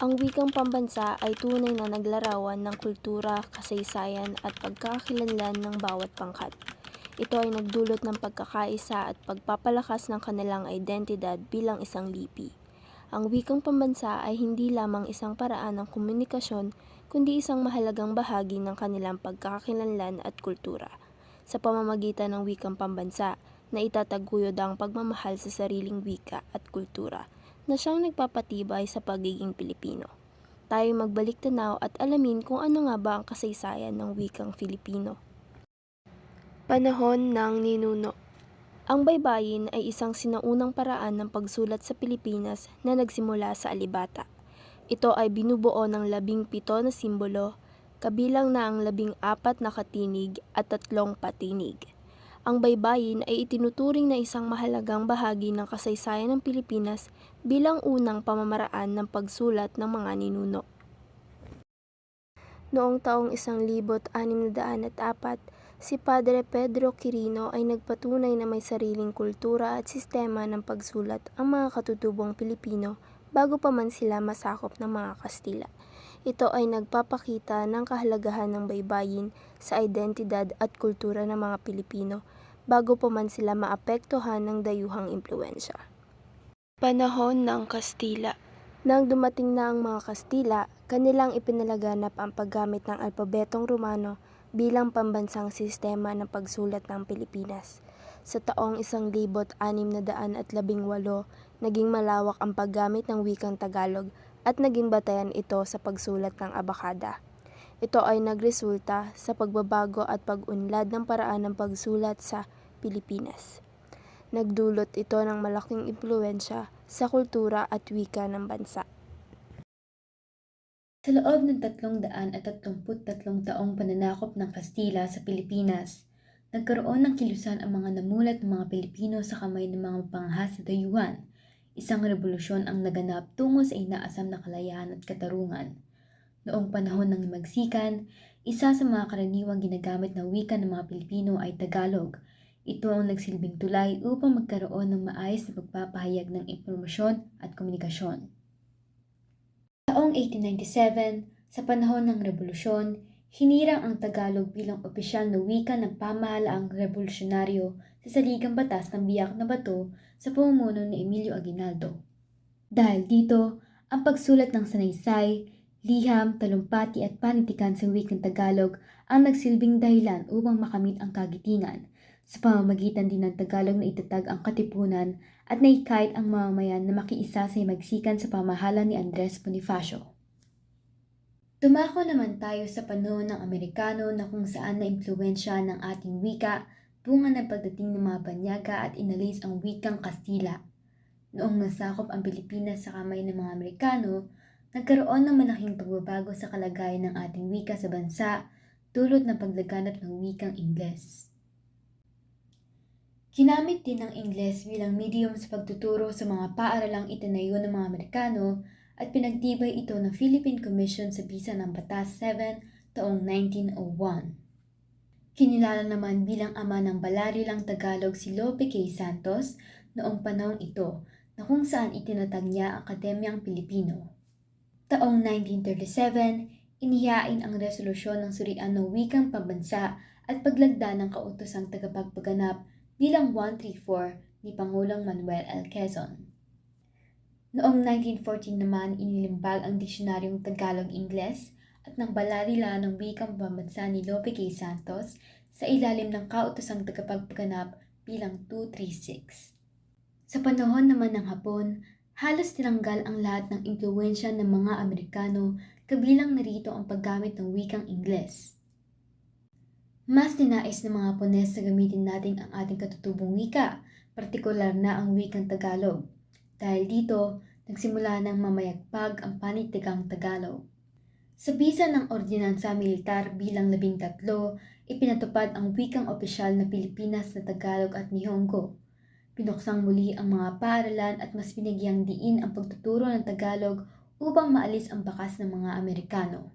Ang wikang pambansa ay tunay na naglarawan ng kultura, kasaysayan at pagkakakilanlan ng bawat pangkat. Ito ay nagdulot ng pagkakaisa at pagpapalakas ng kanilang identidad bilang isang lipi. Ang wikang pambansa ay hindi lamang isang paraan ng komunikasyon kundi isang mahalagang bahagi ng kanilang pagkakakilanlan at kultura. Sa pamamagitan ng wikang pambansa, na itataguyod ang pagmamahal sa sariling wika at kultura na siyang nagpapatibay sa pagiging Pilipino. Tayo magbalik tanaw at alamin kung ano nga ba ang kasaysayan ng wikang Filipino. Panahon ng ninuno Ang baybayin ay isang sinaunang paraan ng pagsulat sa Pilipinas na nagsimula sa alibata. Ito ay binubuo ng labing pito na simbolo, kabilang na ang labing apat na katinig at tatlong patinig. Ang baybayin ay itinuturing na isang mahalagang bahagi ng kasaysayan ng Pilipinas bilang unang pamamaraan ng pagsulat ng mga ninuno. Noong taong 1604, si Padre Pedro Quirino ay nagpatunay na may sariling kultura at sistema ng pagsulat ang mga katutubong Pilipino bago pa man sila masakop ng mga Kastila. Ito ay nagpapakita ng kahalagahan ng baybayin sa identidad at kultura ng mga Pilipino bago pa man sila maapektuhan ng dayuhang impluensya. Panahon ng Kastila Nang dumating na ang mga Kastila, kanilang ipinalaganap ang paggamit ng alpabetong Romano bilang pambansang sistema ng pagsulat ng Pilipinas. Sa taong 1618, naging malawak ang paggamit ng wikang Tagalog at naging batayan ito sa pagsulat ng abakada. Ito ay nagresulta sa pagbabago at pag-unlad ng paraan ng pagsulat sa Pilipinas. Nagdulot ito ng malaking impluensya sa kultura at wika ng bansa. Sa loob ng 333 taong pananakop ng Kastila sa Pilipinas, nagkaroon ng kilusan ang mga namulat ng mga Pilipino sa kamay ng mga panghas sa dayuhan. Isang revolusyon ang naganap tungo sa inaasam na kalayaan at katarungan. Noong panahon ng Magsikan, isa sa mga karaniwang ginagamit na wika ng mga Pilipino ay Tagalog. Ito ang nagsilbing tulay upang magkaroon ng maayos na pagpapahayag ng impormasyon at komunikasyon. Taong 1897, sa panahon ng revolusyon, hinirang ang Tagalog bilang opisyal na wika ng pamahalaang revolusyonaryo sa saligang batas ng biyak na bato sa pamumuno ni Emilio Aguinaldo. Dahil dito, ang pagsulat ng sanaysay, liham, talumpati at panitikan sa wikang Tagalog ang nagsilbing dahilan upang makamit ang kagitingan sa pamamagitan din ng Tagalog na itatag ang katipunan at naikahit ang mamamayan na makiisa sa magsikan sa pamahalan ni Andres Bonifacio. Tumako naman tayo sa panahon ng Amerikano na kung saan na impluensya ng ating wika bunga ng pagdating ng mga banyaga at inalis ang wikang Kastila. Noong nasakop ang Pilipinas sa kamay ng mga Amerikano, nagkaroon ng malaking pagbabago sa kalagayan ng ating wika sa bansa dulot ng paglaganap ng wikang Ingles. Ginamit din ng Ingles bilang medium sa pagtuturo sa mga paaralang itinayo ng mga Amerikano at pinagtibay ito ng Philippine Commission sa bisa ng Batas 7 taong 1901. Kinilala naman bilang ama ng balarilang Tagalog si Lope K. Santos noong panahon ito na kung saan itinatag niya ang Akademyang Pilipino. Taong 1937, inihain ang resolusyon ng Surian ng Wikang Pambansa at paglagda ng kautosang tagapagpaganap bilang 134 ni Pangulong Manuel L. Quezon. Noong 1914 naman inilimbag ang Diksionaryong Tagalog-Ingles at ng balarila ng wikang pambansa ni Lope K. Santos sa ilalim ng kautosang tagapagpaganap bilang 236. Sa panahon naman ng Hapon, halos tinanggal ang lahat ng impluensya ng mga Amerikano kabilang narito ang paggamit ng wikang Ingles. Mas ninais ng mga Hapones na gamitin natin ang ating katutubong wika, partikular na ang wikang Tagalog. Dahil dito, nagsimula ng mamayagpag ang panitigang Tagalog. Sa bisa ng Ordinansa Militar bilang labing tatlo, ipinatupad ang wikang opisyal na Pilipinas na Tagalog at Nihongo. Pinuksang muli ang mga paaralan at mas binigyang diin ang pagtuturo ng Tagalog upang maalis ang bakas ng mga Amerikano.